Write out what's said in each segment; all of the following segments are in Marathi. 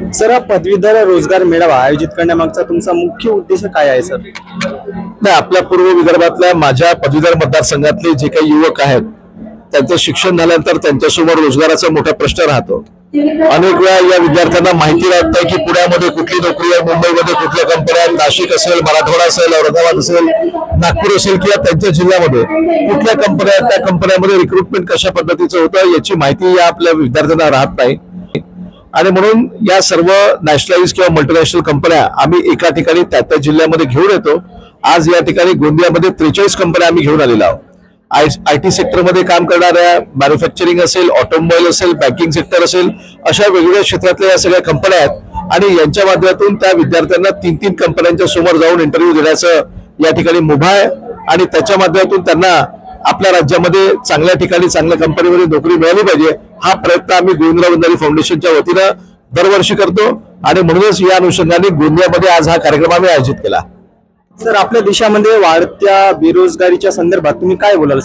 सर हा पदवीधर रोजगार मेळावा आयोजित करण्यामागचा तुमचा मुख्य उद्देश काय आहे सर? नाही आपल्या पूर्व विदर्भातल्या माझ्या पदवीधर मतदारसंघातले जे काही युवक आहेत त्यांचं शिक्षण झाल्यानंतर त्यांच्यासमोर रोजगाराचा मोठा प्रश्न राहतो. अनेक वेळा या विद्यार्थ्यांना माहिती राहत नाही की पुण्यामध्ये कुठली नोकरी आहे मुंबईमध्ये कुठल्या कंपन्या आहेत नाशिक असेल मराठवाडा असेल औरंगाबाद असेल नागपूर असेल किंवा त्यांच्या जिल्ह्यामध्ये कुठल्या कंपन्या आहेत त्या कंपन्यामध्ये रिक्रुटमेंट कशा पद्धतीचं होतं याची माहिती या आपल्या विद्यार्थ्यांना राहत नाही. आणि म्हणून या सर्व नॅशनलाइज किंवा मल्टीनॅशनल कंपन्या आम्ही एका ठिकाणी त्या त्या जिल्ह्यामध्ये घेऊन येतो. आज या ठिकाणी गोंदियामध्ये त्रेचाळीस कंपन्या आम्ही घेऊन आलेलो आहोत. आय आय टी सेक्टरमध्ये काम करणाऱ्या मॅन्युफॅक्चरिंग असेल ऑटोमोबाईल असेल बँकिंग सेक्टर असेल अशा वेगवेगळ्या क्षेत्रातल्या या सगळ्या कंपन्या आहेत. आणि यांच्या माध्यमातून त्या विद्यार्थ्यांना तीन तीन कंपन्यांच्या समोर जाऊन इंटरव्ह्यू देण्याचं या ठिकाणी मुभा आहे. आणि त्याच्या माध्यमातून त्यांना आपल्या राज्यामध्ये चांगल्या ठिकाणी चांगल्या कंपनीमध्ये नोकरी मिळाली पाहिजे हा प्रयत्न आम्ही गोविंदराव बंधारी फाउंडेशनच्या वतीनं दरवर्षी करतो. आणि म्हणूनच या अनुषंगाने गोंदियामध्ये आज हा कार्यक्रम आम्ही आयोजित केला. सर आपल्या देशामध्ये वाढत्या बेरोजगारीच्या संदर्भात तुम्ही काय बोलाल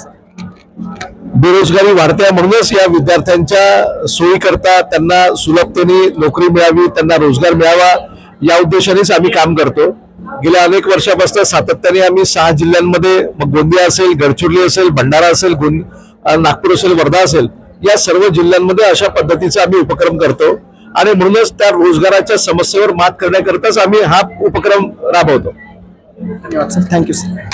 बेरोजगारी वाढते म्हणूनच या विद्यार्थ्यांच्या सोयी करता त्यांना सुलभतेने नोकरी मिळावी त्यांना रोजगार मिळावा या उद्देशानेच आम्ही काम करतो. गेल्या अनेक वर्षापासून सातत्याने आम्ही सहा जिल्ह्यांमध्ये मग गोंदिया असेल गडचिरोली असेल भंडारा असेल नागपूर असेल वर्धा असेल या सर्व जिल्ह्यांमध्ये अशा पद्धतीचा आम्ही उपक्रम करतो. आणि म्हणूनच त्या रोजगाराच्या समस्येवर मात करण्याकरताच आम्ही हा उपक्रम राबवतो. धन्यवाद सर थँक्यू सर